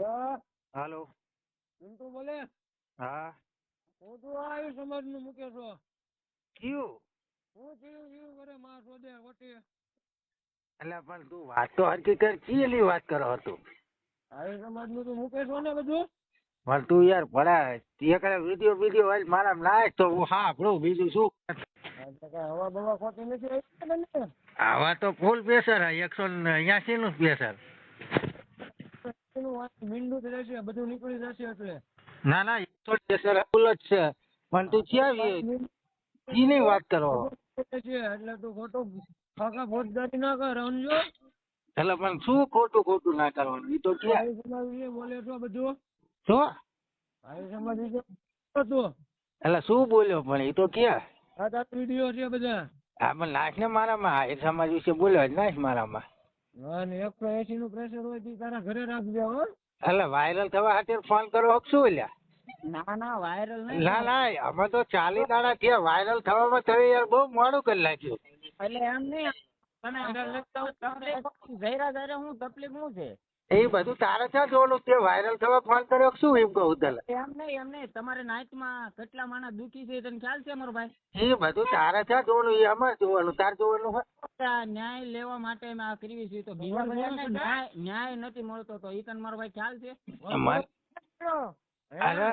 હાલો. પિન્ટુ બોલે. હા. હું તો આયુ સમાજનું મૂકે છો. કયું? હું જીવ જીવ કરે માં શોધે વટી એટલે પણ તું વાત તો હરકી કર ચીલી વાત કરો તું આયુ સમાજનું તું મૂકે છો ને બધું? પણ તું યાર ભલા કરે વીડિયો વીડિયો હોય મારા નાખ તો હું સાંભળું બીજું શું. હવા બવા ખોટી નથી આવા તો ફૂલ પ્રેશર એકસો એસી નું પ્રેશર એનું મીંડું જ રહેશે બધું નીકળી જશે એટલે. ના ના એ તો ફૂલ જ છે. પણ તું ક્યાં એની વાત કરો. એટલે તું ખોટું ફાકા ફોજદારી ના કર સમજો. એટલે પણ શું ખોટું ખોટું ના કરવાનું? એ તો ક્યાં? બોલે છો બધું. શું? એટલે શું બોલ્યો પણ એ તો ક્યાં? આ વીડિયો છે બધા. હા પણ નાખ ને મારામાં આ સમાજ વિશે બોલ્યો જ નાખ મારામાં. અને એકસો એસી નું પ્રેશર હોય તે તારા ઘરે રાખજે હો. એટલે વાયરલ થવા ખાतिर ફોન કરો શું લ્યા ના ના વાયરલ ના ના અમે તો ચાલી દાડા થયા વાયરલ થવામાં તમે યાર બહુ મોડું કરી નાખ્યું. એટલે એમ નહીં તને જયરા જયરા હું તકલીફ શું છે? એ બધું તારે ક્યાં જોવાનું? તે વાયરલ થવા ફોન કર્યો શું એમ કહું તને? એમ નહીં એમ નહીં. તમારે નાઇટમાં કેટલા માણસ દુખી છે તને ખ્યાલ છે મારો ભાઈ? એ બધું તારે ક્યાં જોવાનું? એ અમારે જોવાનું. તાર જોવાનું હોય? ન્યાય લેવા માટે મેં આ કરવી છે તો બીજા ન્યાય ન્યાય નથી મળતો તો એ તને મારો ભાઈ ખ્યાલ છે? અરે.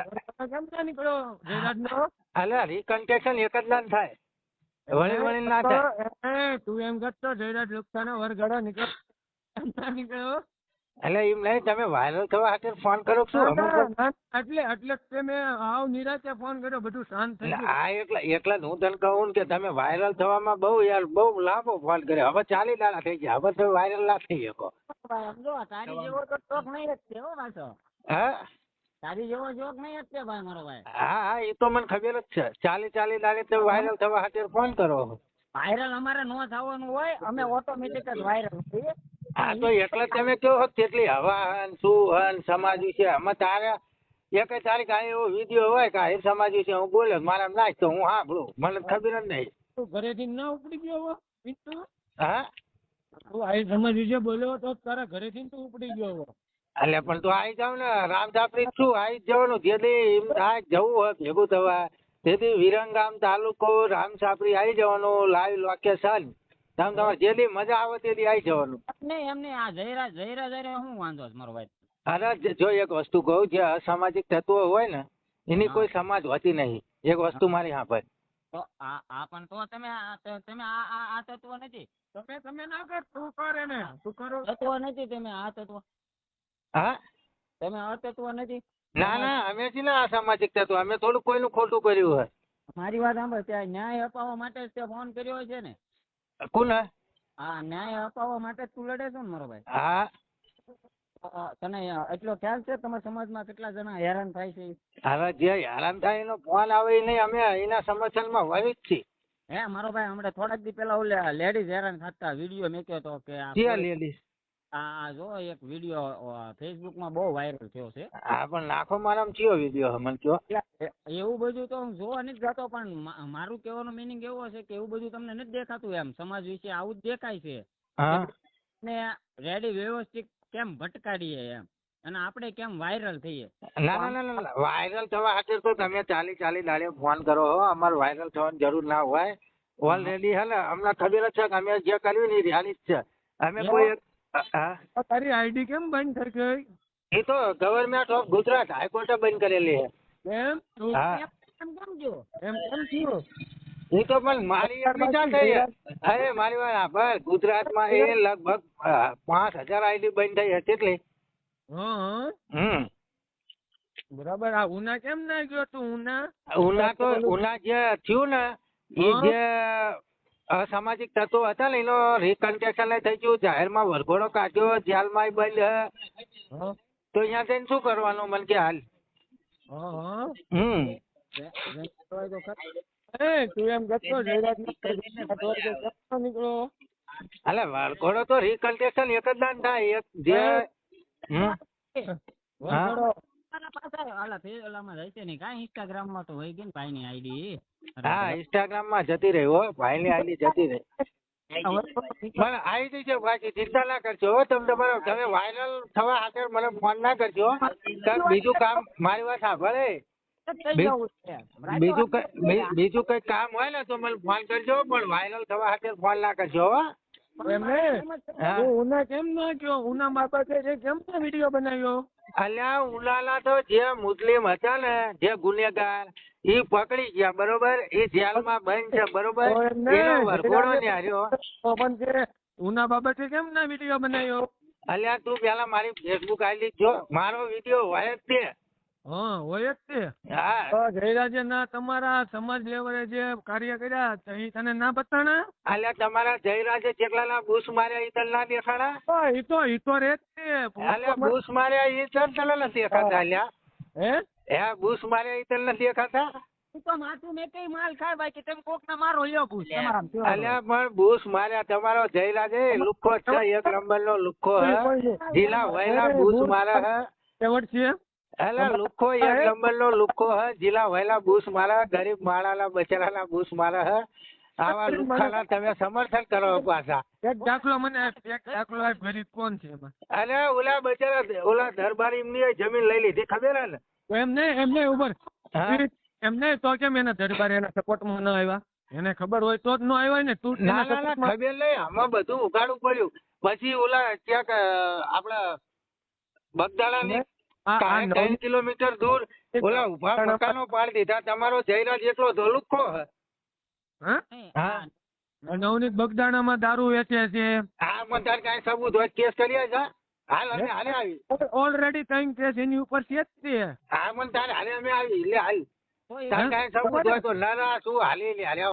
અલે એક જ ના થાય. વળી વળી ના થાય. તું એમ કરતો જયરાજ લુખ્તાના વરગડો નીકળ. નીકળ્યો એટલે એમ નહીં તમે વાયરલ થવા ખાતર ફોન કરો છો એટલે એટલે તે મેં આવ નિરાતે ફોન કર્યો બધું શાંત થઈ ગયું. આ એકલા એકલા હું તને કહું કે તમે વાયરલ થવામાં બહુ યાર બહુ લાંબો ફોન કર્યો. હવે ચાલી દાડા થઈ ગયા હવે તમે વાયરલ ના થઈ શકો. સમજો તારી જેવો તો શોખ નહીં જ હો પાછો. હા? હા એ તો મને ખબર જ છે. ચાલી ચાલી દાડે તમે વાયરલ થવા ખાતર ફોન કરો. વાયરલ અમારે નો થવાનું હોય અમે ઓટોમેટિક જ વાયરલ થઈએ. હા તો એટલે તમે કહો કેટલી હવા હન શું હન સમાજ વિશે અમે તારે એક તારીખ આ એવો વીડિયો હોય કે આ સમાજ વિશે હું બોલે મારા નાખ તો હું સાંભળું. મને ખબર જ નહીં. તું ઘરેથી ના ઉપડી ગયો હો હા? તું આ સમાજ વિશે બોલ્યો તો તારા ઘરેથી તું ઉપડી ગયો હો. એટલે પણ તું આવી જાવ ને રામધાપરી શું આવી જવાનું. જેથી આ જવું હોય ભેગું થવા. તેથી વિરંગામ તાલુકો રામસાપરી આવી જવાનું લાઈવ લોકેશન. તમે તમારે જેલી મજા આવે તેલી આવી જવાનું. નહીં એમને આ જયરા જયરા જયરા શું વાંધો છે મારો ભાઈ? અરે જો એક વસ્તુ કહું જે અસામાજિક તત્વો હોય ને એની કોઈ સમાજ હોતી નહીં. એક વસ્તુ મારી હા ભાઈ. તો આ આ પણ તો તમે તમે આ આ આ તત્વ નથી. તમે તમે ના કર તું કરે ને તું કરો. તત્વ નથી તમે આ તત્વ. હા? તમે આ તત્વ નથી. ના ના અમે છે ને અસામાજિક તત્વ. અમે થોડું કોઈનું ખોટું કર્યું હોય. મારી વાત સાંભળ ત્યાં ન્યાય અપાવવા માટે તે ફોન કર્યો છે ને. કોને હા? ન્યાય અપાવવા માટે તું લડે છો ને મારો ભાઈ. હા. તને એટલો ખ્યાલ છે? તમારા સમાજમાં કેટલા જણા હેરાન થાય છે? હવે જે હેરાન થાય એનો ફોન આવે નહીં અમે એના સમર્થનમાં હોય જ છીએ. હે મારો ભાઈ હમણાં થોડાક દી પેલા ઓલે લેડીઝ હેરાન થતા વીડિયો મેક્યો તો કે લેડીઝ આ જો એક વીડિયો ફેસબુકમાં બહુ વાયરલ થયો છે. હા પણ નાખો મારામ ચિયો વીડિયો મને કયો? એવું બધું તો હું જોવા નથી જતો પણ મારું કહેવાનો મિનિંગ એવો છે કે એવું બધું તમને નથી દેખાતું એમ. સમાજ વિશે આવું જ દેખાય છે. ને રેડી વ્યવસ્થિત કેમ ભટકાડીએ એમ? અને આપણે કેમ વાયરલ થઈએ? ના ના ના વાયરલ થવા હાજર તો તમે ચાલી ચાલી દાડે ફોન કરો હો. અમારે વાયરલ થવાની જરૂર ના હોય. ઓલરેડી હે ને અમને ખબર જ છે કે અમે જે કર્યું ને એ રિયાલિટી છે. અમે કોઈ હા. તારી આઈડી કેમ બંધ થઈ ગઈ? એ તો ગવર્નમેન્ટ ઓફ ગુજરાત હાઈકોર્ટે બંધ કરેલી છે. એમ. એમ કેમ જો એમ કેમ થયું? એ તો પણ મારી વિચાર થઈ અરે મારી વાત સાંભળ ગુજરાતમાં એ લગભગ પાંચ હજાર આઈડી બંધ થઈ હતી એટલે હા હમ. બરાબર. આ ઉના કેમ ના ગયો તું? ઉના? ઉના તો ઉના જે થયું ને એ જે અસામાજિક તત્વો હતા ને એનો રિકન્સ્ટ્રક્શન થઈ ગયું. જાહેરમાં વરઘોડો કાઢ્યો જેલમાં બંધ. તો અહીંયા જઈને શું કરવાનું મને કે હાલ? હમ. તું એમ નીકળો. એટલે વરઘોડો તો રિકન્સ્ટ્રક્શન એક જ દાન થાય. એક જે Instagram માં તો હોય ગઈ ને ભાઈની આઈડી હા ઇન્સ્ટાગ્રામમાં જતી રહી હો. ભાઈ ની આઈડી જતી રહી. પણ આવી જશે પાછી ચિંતા ના કરજો તમે તમારો તમે વાયરલ થવા સાથે મને ફોન ના કરજો બીજું કામ મારી વાત સાંભળે. બીજું કઈ બીજું કઈ કામ હોય ને તો મને ફોન કરજો પણ વાયરલ થવા સાથે ફોન ના કરજો. હું. ઉના કેમ ના ગયો? ઉના બાબતે જે કેમ ના વીડિયો બનાવ્યો? અલ્યા ઉલાલા તો જે મુસ્લિમ હતા ને જે ગુનેગાર એ પકડી ગયા બરોબર? એ જેલમાં બંધ છે બરોબર? એનો વરઘોડો ને હાર્યો તો પણ જે ઉના બાબતે કેમ ના વીડિયો બનાવ્યો? અલ્યા તું પેલા મારી ફેસબુક આઈડી જો મારો વીડિયો વાયર તે હા હોય જ તે હા. જયરાજે ના તમારા સમાજ લેવલે જે કાર્ય કર્યા તો તને ના બતાણા અલ્યા તમારા જયરાજે જેટલાના બૂસ માર્યા એ તને ના દેખાડા એ તો એ તો રે તે માર્યા એ તને તને નથી દેખાતા અલ્યા. હે? હે બુસ માર્યા એ તને નથી દેખાતા? તો માથું મેં કઈ માલ ખાય બાકી તમે કોક ના મારો લ્યો અલ્યા પણ બૂસ માર્યા તમારો જયરાજે લુખો છે એક નંબર નો લુખો હે? જીલા વયલા બુસ મારા હે? કેવડ છે? અલ્યા લુખ્ખો એક નંબર નો લુખ્ખો હે જીલા વહેલા બૂસ મારા ગરીબ માણાના બચારાના બૂસ મારા હે. આવા લુખ્ખાના તમે સમર્થન કરો પાછા. એક દાખલો મને એક દાખલો આ ગરીબ કોણ છે એમાં? અરે ઓલા બચરા ઓલા દરબારી એમની જમીન લઈ લીધી ખબર ને? એમને એમને ઉપર એમ એમને તો કેમ એના દરબારી એના સપોર્ટમાં ન આવ્યા? એને ખબર હોય તો જ ન આવ્યા ને તું ના ના ના ખબર નહીં આમાં બધું ઉગાડવું પડ્યું. પછી ઓલા ક્યાંક આપડા બગદાણા ની ત્રણ કિલોમીટર દૂર. ઓલા ઊભા મકાનો પાડી દીધા. તમારો જયરાજ એકલો ધોલુખો હે. નવનીત બગદાણામાં દારૂ વેચે છે. હા મને તાર કાંઈ સબૂત હોય કેસ કરીએ જા. હાલ અમે હાલે આવી. ઓલરેડી ત્રણ કેસ એની ઉપર છે જ તે. હા મને તારે હાલે અમે આવી. એટલે હાલ. તાર કાંઈ સબૂત હોય તો ના ના શું હાલી હાલે. આવ.